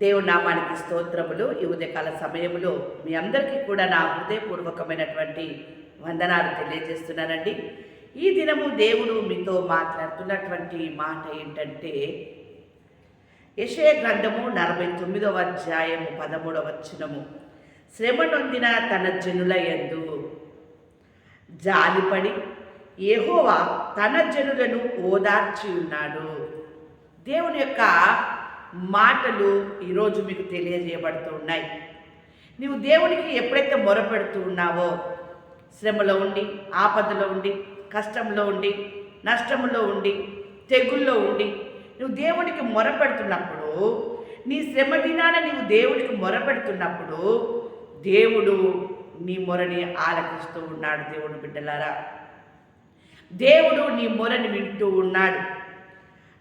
దేవుడి నామానికి స్తోత్రములు. ఈ ఉదయకాల సమయంలో మీ అందరికీ కూడా నా హృదయపూర్వకమైనటువంటి వందనాలు తెలియజేస్తున్నానండి. ఈ దినము దేవుడు మీతో మాట్లాడుతున్నటువంటి మాట ఏంటంటే యశయ గ్రంథము నలభై తొమ్మిదవ అధ్యాయము పదమూడవ వచనము. శ్రమ నొందిన తన జనుల యందు జాలిపడి యెహోవా తన జనులను ఓదార్చి ఉన్నాడు. దేవుని యొక్క మాటలు ఈరోజు మీకు తెలియజేయబడుతూ ఉన్నాయి నీవు దేవునికి ఎప్పుడైతే మొరపెడుతూ ఉన్నావో శ్రమలో ఉండి ఆపదలో ఉండి కష్టంలో ఉండి నష్టంలో ఉండి తెగుల్లో ఉండి నువ్వు దేవునికి మొరపెడుతున్నప్పుడు నీ శ్రమ దినాన నీవు దేవుడికి మొరపెడుతున్నప్పుడు దేవుడు నీ మొరని ఆలకిస్తూ ఉన్నాడు దేవుడు బిడ్డలారా. దేవుడు నీ మొరని వింటూ ఉన్నాడు.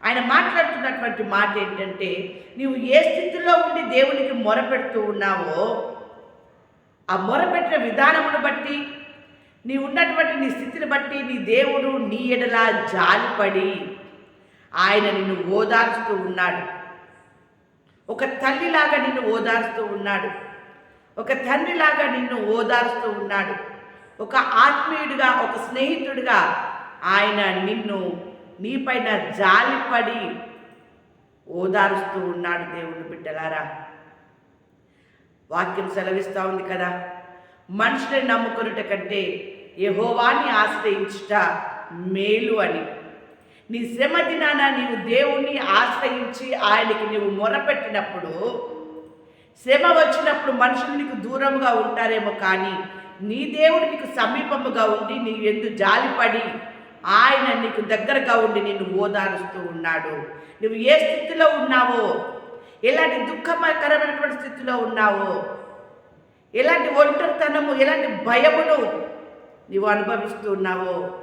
ఆయన మాట్లాడుతున్నటువంటి మాట ఏంటంటే నీవు ఏ స్థితిలో ఉండి దేవునికి మొరపెడుతూ ఉన్నావో ఆ మొరపెట్టిన విధానమును బట్టి నీ ఉన్నటువంటి నీ స్థితిని బట్టి నీ దేవుడు నీ ఎడలా జాలిపడి ఆయన నిన్ను ఓదార్చుతూ ఉన్నాడు. ఒక తల్లిలాగా నిన్ను ఓదార్స్తూ ఉన్నాడు. ఒక తండ్రిలాగా నిన్ను ఓదార్స్తూ ఉన్నాడు. ఒక ఆత్మీయుడిగా ఒక స్నేహితుడిగా ఆయన నిన్ను నీపైన జాలిపడి ఓదారుస్తూ ఉన్నాడు దేవుడు బిడ్డలారా. వాక్యం సెలవిస్తూ ఉంది కదా. మనుషులని నమ్ముకునుట కంటే యహోవాని ఆశ్రయించుట మేలు అని. నీ శ్రమ దినాన నీవు దేవుణ్ణి ఆశ్రయించి ఆయనకి నీవు మొరపెట్టినప్పుడు శ్రమ వచ్చినప్పుడు మనుషులు నీకు దూరంగా ఉంటారేమో కానీ నీ దేవుడు నీకు సమీపముగా ఉండి నీ ఎందు జాలిపడి ఆయన నీకు దగ్గరగా ఉండి నిన్ను ఓదారుస్తూ ఉన్నాడు. నువ్వు ఏ స్థితిలో ఉన్నావో? ఎలాంటి దుఃఖకరమైనటువంటి స్థితిలో ఉన్నావో? ఎలాంటి ఒంటరితనము ఎలాంటి భయమును నీవు అనుభవిస్తూ ఉన్నావో?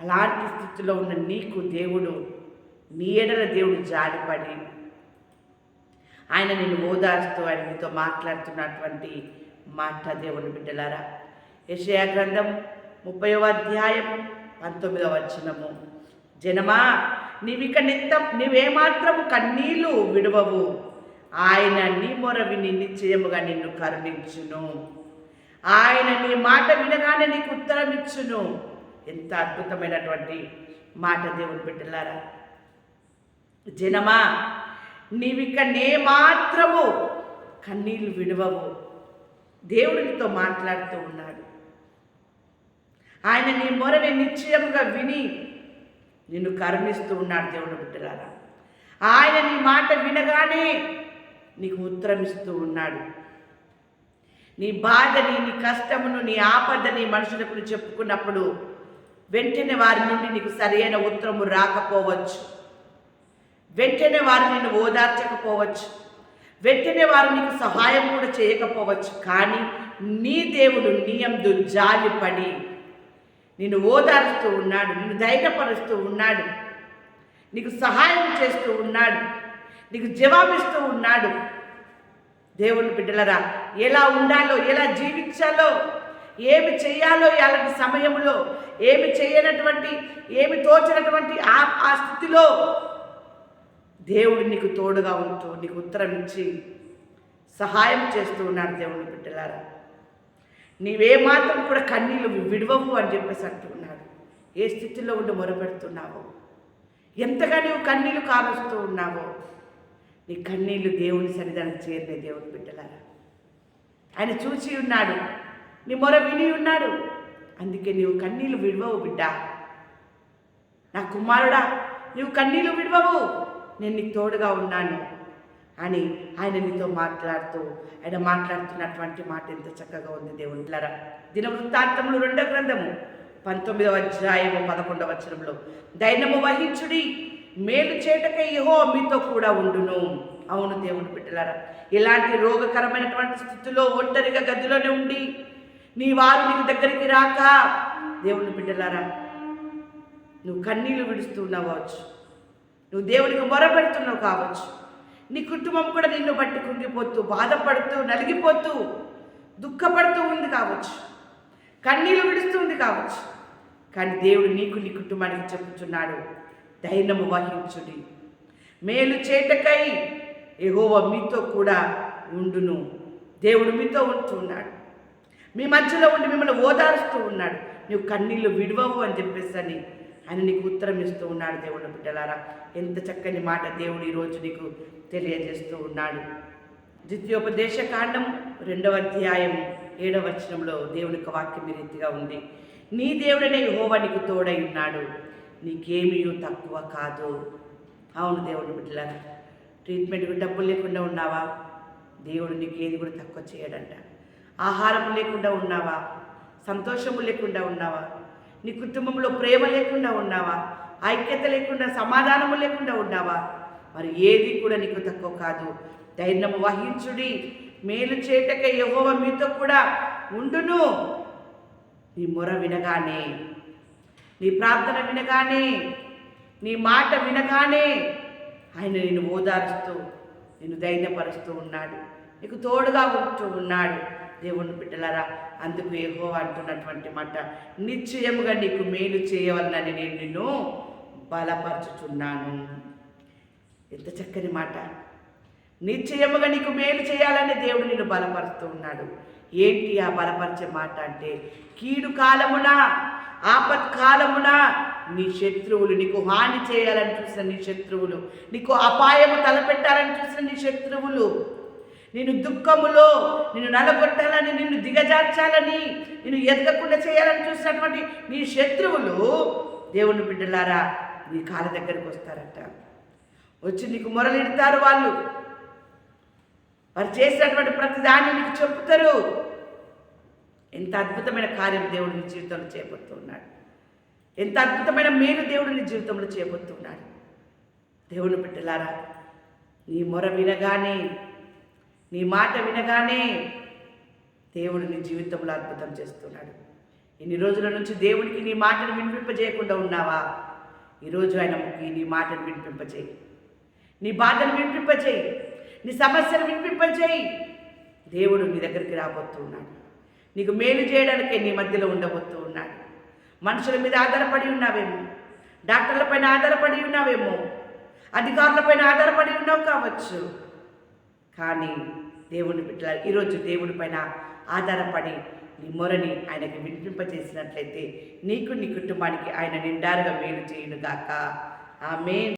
అలాంటి స్థితిలో ఉన్న నీకు దేవుడు నీ ఎడల దేవుడు జాలిపడి ఆయన నేను ఓదార్స్తూ ఆయన నీతో మాట్లాడుతున్నటువంటి మాట దేవుని బిడ్డలారా. యశయా గ్రంథం ముప్పైవ అధ్యాయం పంతొమ్మిదవ వచనము. జనమా నీవిక నిత్తం నీవేమాత్రము కన్నీళ్ళు విడవవు. ఆయన నీ మొర విని నిశ్చయముగా నిన్ను కరుణించును. ఆయన నీ మాట వినగానే నీకు ఉత్తరం ఇచ్చును ఎంత అద్భుతమైనటువంటి మాట దేవుని బిడ్డలారా. జనమా నీవిక నే మాత్రము కన్నీళ్ళు విడవవు. దేవుడితో మాట్లాడుతూ ఉన్నాడు. ఆయన నీ మొరని నిశ్చయముగా విని నిన్ను కరుణిస్తూ ఉన్నాడు దేవుడు బిడ్డలారా. ఆయన నీ మాట వినగానే నీకు ఉత్తరం ఇస్తూ ఉన్నాడు. నీ బాధని నీ కష్టమును నీ ఆపదని మనుషులకు చెప్పుకున్నప్పుడు వెంటనే వారి నుండి నీకు సరైన ఉత్తరము రాకపోవచ్చు. వెంటనే వారు నిన్ను ఓదార్చకపోవచ్చు. వెంటనే వారు నీకు సహాయం కూడా చేయకపోవచ్చు. కానీ నీ దేవుడు నియందు జాలిపడి నిన్ను ఓదారుస్తూ ఉన్నాడు నిన్ను ధైర్యపరుస్తూ ఉన్నాడు. నీకు సహాయం చేస్తూ ఉన్నాడు నీకు జవాబిస్తూ ఉన్నాడు. దేవుని బిడ్డలరా ఎలా ఉండాలో ఎలా జీవించాలో ఏమి చేయాలో అలాంటి సమయంలో ఏమి చేయనటువంటి ఏమి తోచినటువంటి ఆ ఆ స్థితిలో దేవుడు నీకు తోడుగా ఉంటూ నీకు ఉత్తరం ఇచ్చి సహాయం చేస్తూ ఉన్నాడు దేవుని బిడ్డలారా. నీవే మాత్రం కూడా కన్నీళ్ళు విడవవు అని చెప్పేసి అంటున్నాడు. ఏ స్థితిలో ఉండి మొరపెడుతున్నావో? ఎంతగా నీవు కన్నీళ్ళు కాలుస్తూ ఉన్నావో? నీ కన్నీళ్ళు దేవుని సన్నిధానం చేరిన దేవుని బిడ్డలారా. ఆయన చూసి ఉన్నాడు. నీ మొర విని ఉన్నాడు. అందుకే నీవు కన్నీళ్ళు విడవవు బిడ్డ. నా కుమారుడా నీవు కన్నీళ్ళు విడవవు. నేను నీకు తోడుగా ఉన్నాను. అని ఆయన నీతో మాట్లాడుతూ ఆయన మాట్లాడుతున్నటువంటి మాట ఎంత చక్కగా ఉంది దేవుళ్ళరా దినవృత్తాంతములు రెండో గ్రంథము పంతొమ్మిదవ అధ్యాయము పదకొండవ వచనంలో దైనము వహించుడి మేలు చేటకై యహో మీతో కూడా ఉండును. అవును దేవుని బిడ్డలారా ఇలాంటి రోగకరమైనటువంటి స్థితిలో ఒంటరిగా గదిలోనే ఉండి నీ వారు నీకు దగ్గరికి రాక. దేవుని బిడ్డలారా నువ్వు కన్నీళ్ళు విడుస్తున్నావచ్చు కావచ్చు. నువ్వు దేవునికి మొరపెడుతున్నావు కావచ్చు. నీ కుటుంబం కూడా నిన్ను బట్టి కృంగిపోతూ బాధపడుతూ నలిగిపోతూ దుఃఖపడుతూ ఉంది కావచ్చు. కన్నీళ్ళు విడుస్తుంది కావచ్చు. కానీ దేవుడు నీకు నీ కుటుంబానికి చెప్పుచున్నాడు ధైర్యము వహించుడి. మేలు చేటకై ఎహోవ మీతో కూడా ఉండును. దేవుడు మీతో ఉంటున్నాడు మీ మధ్యలో ఉండి మిమ్మల్ని ఓదారుస్తూ ఉన్నాడు. నువ్వు కన్నీళ్ళు విడవవు అని చెప్పేసి అని ఆయన నీకు ఉత్తరం ఇస్తూ ఉన్నాడు దేవుడు బిడ్డలారా. ఎంత చక్కని మాట దేవుడు ఈరోజు నీకు తెలియజేస్తూ ఉన్నాడు. ద్వితీయోపదేశ కాండం రెండవ అధ్యాయం ఏడవ వచనంలో దేవుని యొక్క వాక్యం రీతిగా ఉంది. నీ దేవుడనే యెహోవా నీకు తోడై ఉన్నాడు. నీకేమీ తక్కువ కాదు. అవును దేవుడు బిడ్డల ట్రీట్మెంట్కి డబ్బులు లేకుండా ఉన్నావా? దేవుడు నీకు ఏది కూడా తక్కువ చేయడంట. ఆహారం లేకుండా ఉన్నావా? సంతోషము లేకుండా ఉన్నావా? నీ కుటుంబంలో ప్రేమ లేకుండా ఉన్నావా? ఐక్యత లేకుండా సమాధానము లేకుండా ఉన్నావా? మరి ఏది కూడా నీకు తక్కువ కాదు. ధైర్యం వహించుడి. మేలు చేటక యహోవ మీతో కూడా ఉండును. నీ మొర వినగానే నీ ప్రార్థన వినగానే నీ మాట వినగానే ఆయన నేను ఓదారుస్తూ నేను ధైర్యపరుస్తూ ఉన్నాడు. నీకు తోడుగా ఉంటూ ఉన్నాడు. దేవుని బిడ్డలారా అందుకు ఏహో అంటున్నటువంటి మాట నిశ్చయముగా నీకు మేలు చేయవలనని నేను నిన్ను బలపరుచుచున్నాను. ఎంత చక్కని మాట. నిశ్చయముగా నీకు మేలు చేయాలని దేవుడు నిన్ను బలపరుస్తూ ఉన్నాడు. ఏంటి ఆ బలపరిచే మాట అంటే కీడు కాలమున ఆపత్కాలమున నీ శత్రువులు నీకు హాని చేయాలని చూసిన నీ శత్రువులు నీకు అపాయము తలపెట్టాలని చూసిన నీ శత్రువులు నేను దుఃఖములో నిన్ను నలగొట్టాలని నిన్ను దిగజార్చాలని నిన్ను ఎదగకుండా చేయాలని చూసినటువంటి నీ శత్రువులు దేవుని బిడ్డలారా నీ కాళ్ళ దగ్గరికి వస్తారట. వచ్చి నీకు మొరలిడతారు వాళ్ళు. వారు చేసినటువంటి ప్రతి దాన్ని నీకు చెప్తారు ఎంత అద్భుతమైన కార్యం దేవుడు నీ జీవితంలో చేపడుతున్నాడు ఎంత అద్భుతమైన మేలు దేవుడు నీ జీవితంలో చేపడుతున్నాడు దేవుని బిడ్డలారా నీ మొర వినగానే నీ మాట వినగానే దేవుడు నీ జీవితంలో అద్భుతం చేస్తున్నాడు. ఇన్ని రోజుల నుంచి దేవుడికి నీ మాటను వినిపింపజేయకుండా ఉన్నావా? ఈరోజు ఆయన నీ మాటను వినిపింపజేయి. నీ బాధను వినిపింపచేయి నీ సమస్యను వినిపింపచేయి దేవుడు నీ దగ్గరికి రాబోతూ ఉన్నాడు నీకు మేలు చేయడానికే నీ మధ్యలో ఉండబోతూ ఉన్నాడు మనుషుల మీద ఆధారపడి ఉన్నావేమో? డాక్టర్లపైన ఆధారపడి ఉన్నావేమో? అధికారులపైన ఆధారపడి ఉన్నావు కావచ్చు. కానీ దేవుని బిడ్డ ఈరోజు దేవుడి పైన ఆధారపడి నీ మొరని ఆయనకి వినిపింపచేసినట్లయితే నీకు నీ కుటుంబానికి ఆయన నిండారుగా మేలు చేయునుగాక. ఆమె